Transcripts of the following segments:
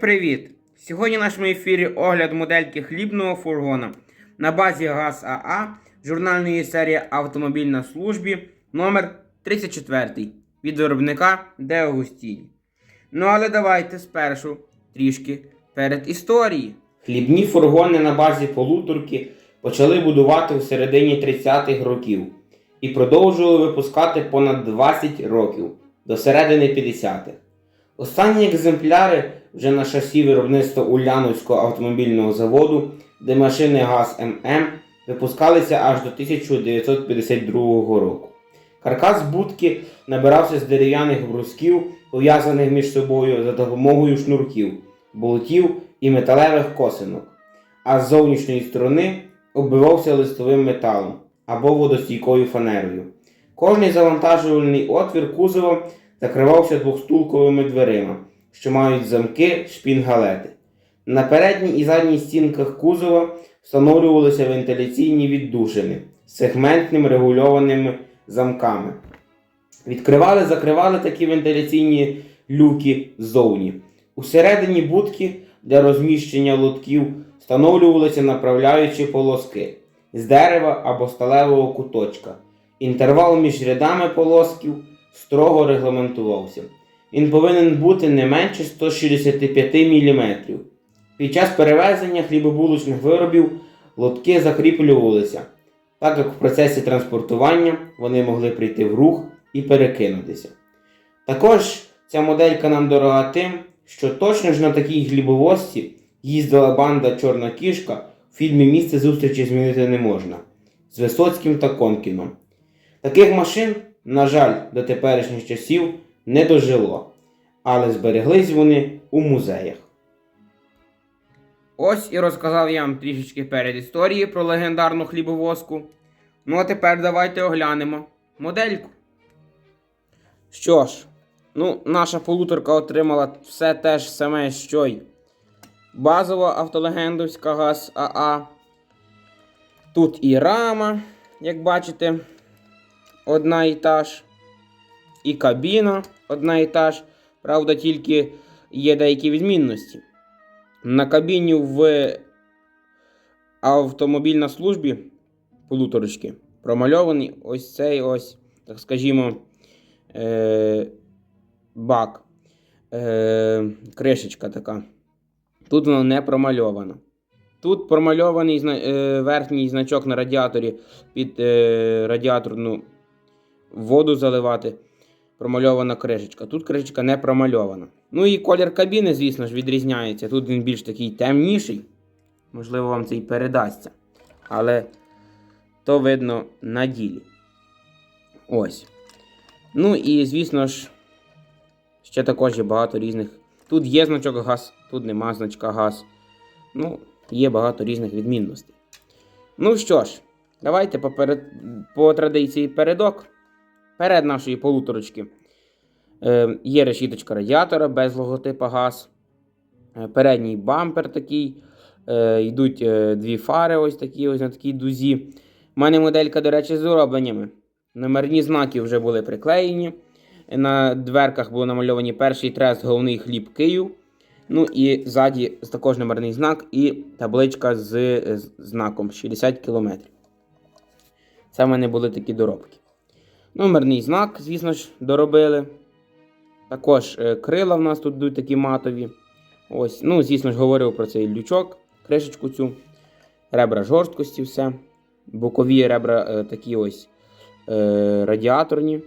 привіт! Сьогодні в нашому ефірі огляд модельки хлібного фургона на базі ГАЗ АА журнальної серії Автомобіль на службі номер 34 від виробника Де Агустіні. Ну але давайте спершу трішки перед історії. Хлібні фургони на базі полуторки почали будувати в середині 30-х років і продовжували випускати понад 20 років до середини 50-х. Останні екземпляри вже на шасі виробництва Ульяновського автомобільного заводу, де машини ГАЗ ММ випускалися аж до 1952 року. Каркас будки набирався з дерев'яних брусків, пов'язаних між собою за допомогою шнурків, болтів і металевих косинок, а з зовнішньої сторони оббивався листовим металом або водостійкою фанерою. Кожний завантажувальний отвір кузова закривався двохстулковими дверима, що мають замки шпінгалети. На передній і задній стінках кузова встановлювалися вентиляційні віддушини з сегментним регульованими замками. Відкривали, закривали такі вентиляційні люки ззовні. Усередині будки для розміщення лотків встановлювалися направляючі полоски з дерева або сталевого куточка. Інтервал між рядами полосків строго регламентувався. Він повинен бути не менше 165 мм. Під час перевезення хлібобулочних виробів лотки закріплювалися, так як в процесі транспортування вони могли прийти в рух і перекинутися. Також ця моделька нам дорога тим, що точно ж на такій хлібовозці їздила банда Чорна кішка в фільмі Місце зустрічі змінити не можна з Висоцьким та Конкіном. Таких машин, на жаль, до теперішніх часів не дожило, але збереглись вони у музеях. Ось і розказав я вам трішечки перед історії про легендарну хлібовозку. Ну а тепер давайте оглянемо модельку. Що ж, ну, наша полуторка отримала все те ж саме, що й базова автолегендовська ГАЗ АА. Тут і рама, як бачите, одна і та ж. І кабіна одна і та ж. Правда, тільки є деякі відмінності. На кабіні в автомобільній службі полуторочки промальований ось цей ось, так скажімо, е- бак. Е- кришечка така. Тут вона не промальована. Тут промальований зна- е, верхній значок на радіаторі під е, радіаторну воду заливати. Промальована кришечка. Тут кришечка не промальована. Ну і колір кабіни, звісно ж, відрізняється. Тут він більш такий темніший. Можливо, вам це і передасться. Але то видно на ділі. Ось. Ну і, звісно ж, ще також є багато різних. Тут є значок газ, тут нема значка газ. Ну, є багато різних відмінностей. Ну що ж, давайте поперед... по традиції передок. Перед нашої полуторочки е, є решіточка радіатора без логотипа газ. Е, передній бампер такий. Е, йдуть дві фари ось такі ось на такій дузі. У мене моделька, до речі, з уробленнями. Номерні знаки вже були приклеєні. На дверках було намальовані перший трест, головний хліб Київ. Ну і ззаді також номерний знак і табличка з знаком 60 км. Це в мене були такі доробки. Номерний знак, звісно ж, доробили. Також е, крила в нас тут йдуть такі матові. Ось, ну, звісно ж, говорив про цей лючок, кришечку цю, ребра жорсткості, все. Бокові ребра е, такі ось е, радіаторні,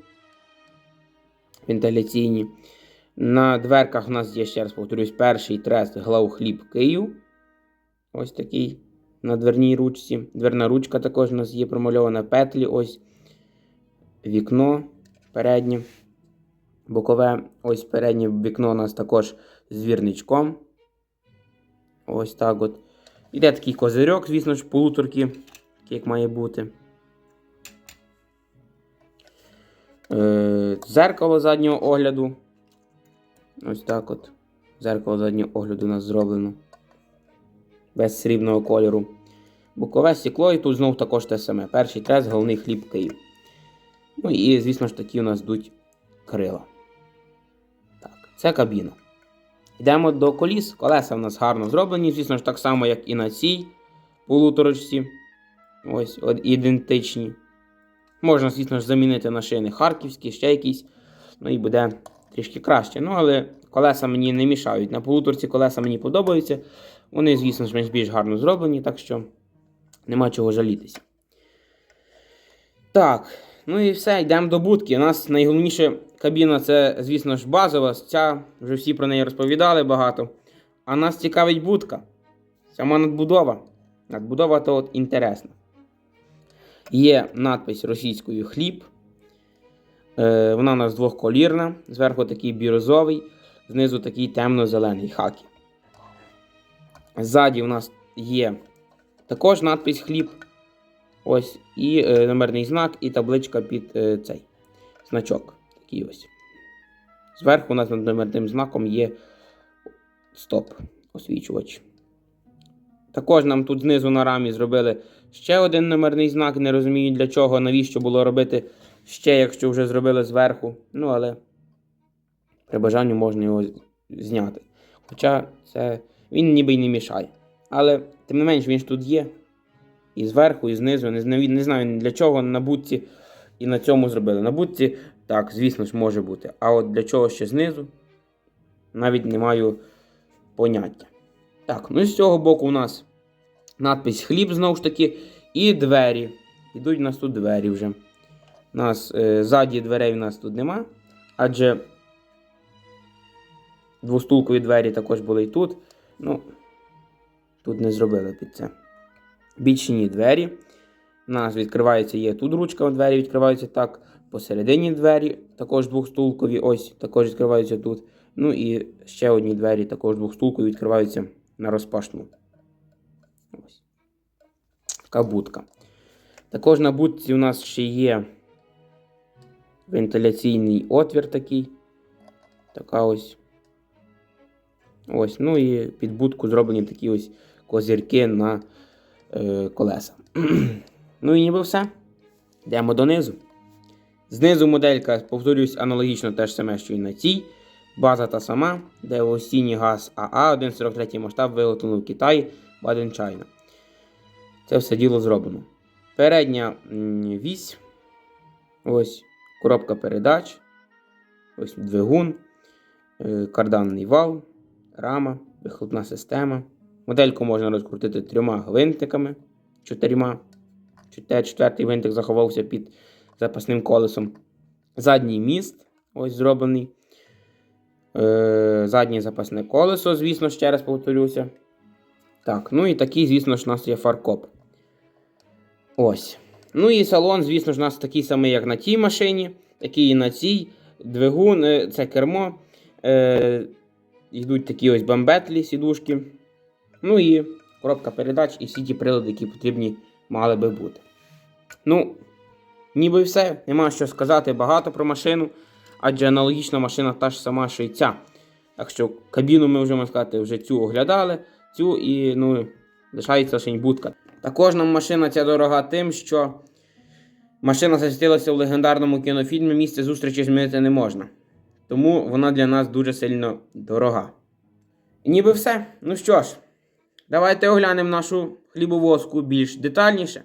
вентиляційні. На дверках у нас є, ще раз повторюсь, перший трест глав хліб Київ. Ось такий на дверній ручці. Дверна ручка також у нас є промальована петлі. Ось вікно переднє. Бокове, ось переднє вікно у нас також з вірничком. Ось так от. Іде такий козирьок, звісно ж, полуторки, як має бути. Е, Зеркало заднього огляду. Ось так от. Зеркало заднього огляду у нас зроблено. Без срібного кольору. Бокове стекло і тут знову також те саме. Перший трест, головний хліб Київ. Ну і, звісно ж, такі у нас йдуть крила. Так, це кабіна. Йдемо до коліс. Колеса в нас гарно зроблені, звісно ж, так само, як і на цій полуторочці. Ось, от, ідентичні. Можна, звісно ж, замінити на шини харківські, ще якісь. Ну і буде трішки краще. Ну, але колеса мені не мішають. На полуторці колеса мені подобаються. Вони, звісно ж, більш гарно зроблені, так що нема чого жалітися. Так, ну і все, йдемо до будки. У нас найголовніша кабіна це, звісно ж, базова. Ця вже всі про неї розповідали багато. А нас цікавить будка. Сама надбудова. Надбудова то от інтересна. Є надпись російською хліб. Е, вона у нас двохколірна. Зверху такий бірозовий, знизу такий темно-зелений хакі. Ззаді у нас є також надпись хліб. Ось, і е, номерний знак, і табличка під е, цей значок. Такий ось. Зверху у нас над номерним знаком є стоп, освічувач. Також нам тут знизу на рамі зробили ще один номерний знак. Не розумію для чого, навіщо було робити ще, якщо вже зробили зверху. Ну, але при бажанні можна його зняти. Хоча це він ніби й не мішає. Але, тим не менш, він ж тут є. І зверху, і знизу. Не, не знаю для чого на будці і на цьому зробили. На будці, так, звісно ж, може бути. А от для чого ще знизу, навіть не маю поняття. Так, ну і з цього боку у нас надпись хліб знову ж таки, і двері. Ідуть у нас тут двері вже. У нас е, ззаді дверей у нас тут нема. Адже двостулкові двері також були і тут. Ну, тут не зробили під це. Бічні двері. У нас відкривається, є тут ручка, двері відкриваються так. Посередині двері, також двохстулкові, ось також відкриваються тут. Ну і ще одні двері, також двохстулкові, відкриваються на розпашну. Ось. Така будка. Також на будці у нас ще є вентиляційний отвір такий. Така ось. Ось. Ну і під будку зроблені такі ось козирки на е, колеса. ну і ніби все. Йдемо донизу. Знизу моделька, повторюсь, аналогічно теж саме, що і на цій. База та сама, де осінній газ АА, 1,43 масштаб виготовлено в Китаї, Баден China. Це все діло зроблено. Передня вісь. Ось коробка передач. Ось двигун, е, карданний вал, рама, вихлопна система. Модельку можна розкрутити трьома гвинтиками, чотирма. Четвертий гвинтик заховався під запасним колесом. Задній міст, ось зроблений. Е, заднє запасне колесо, звісно, ще раз повторюся. Так, ну і такий, звісно ж, у нас є фаркоп. Ось. Ну і салон, звісно ж, у нас такий самий, як на тій машині, такий і на цій. Двигун, е, це кермо. Е, йдуть такі ось бамбетлі, сідушки. Ну і коробка передач і всі ті прилади, які потрібні мали би бути. Ну, ніби все. Нема що сказати багато про машину, адже аналогічна машина та ж сама, що й ця. Так що кабіну ми вже можна сказати, вже цю оглядали, цю і ну, лишається й будка. Також нам машина ця дорога тим, що машина засвітилася в легендарному кінофільмі Місце зустрічі змінити не можна. Тому вона для нас дуже сильно дорога. І ніби все. Ну що ж, давайте оглянемо нашу хлібовозку більш детальніше.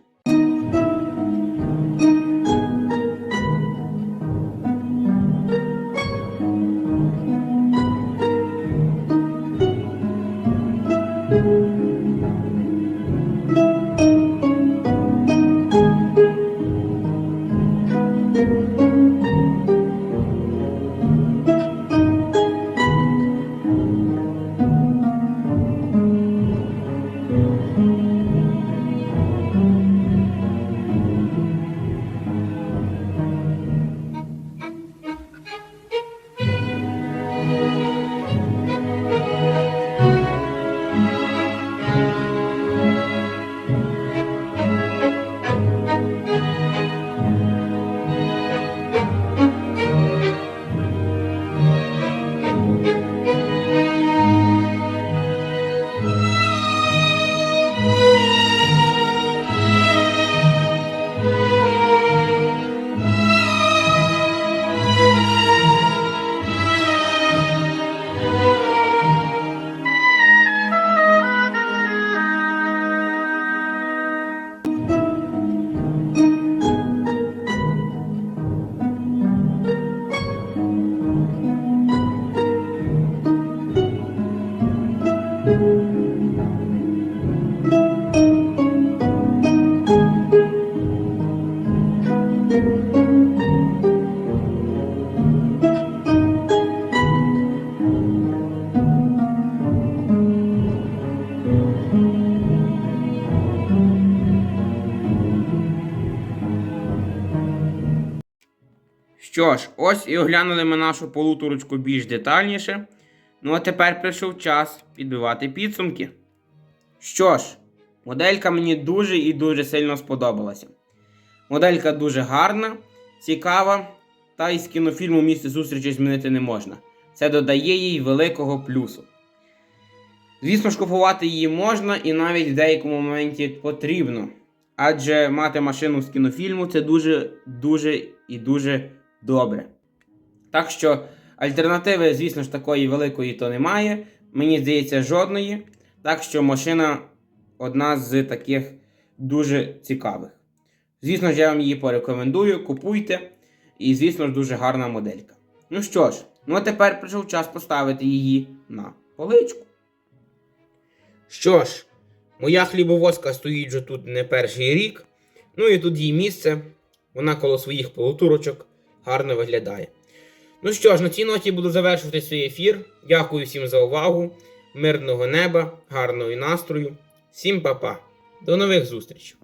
Що ж, ось і оглянули ми нашу полуторочку більш детальніше. Ну а тепер прийшов час підбивати підсумки. Що ж, моделька мені дуже і дуже сильно сподобалася. Моделька дуже гарна, цікава, та із кінофільму місце зустрічі змінити не можна. Це додає їй великого плюсу. Звісно ж, купувати її можна і навіть в деякому моменті потрібно. Адже мати машину з кінофільму це дуже, дуже і дуже добре. Так що альтернативи, звісно ж, такої великої то немає. Мені здається, жодної. Так що машина одна з таких дуже цікавих. Звісно ж, я вам її порекомендую, купуйте. І, звісно ж, дуже гарна моделька. Ну що ж, ну а тепер прийшов час поставити її на поличку. Що ж, моя хлібовозка стоїть вже тут не перший рік. Ну і тут їй місце. Вона коло своїх полутурочок гарно виглядає. Ну що ж, на цій ноті буду завершувати свій ефір. Дякую всім за увагу. Мирного неба, гарного настрою. Всім па-па. До нових зустрічей!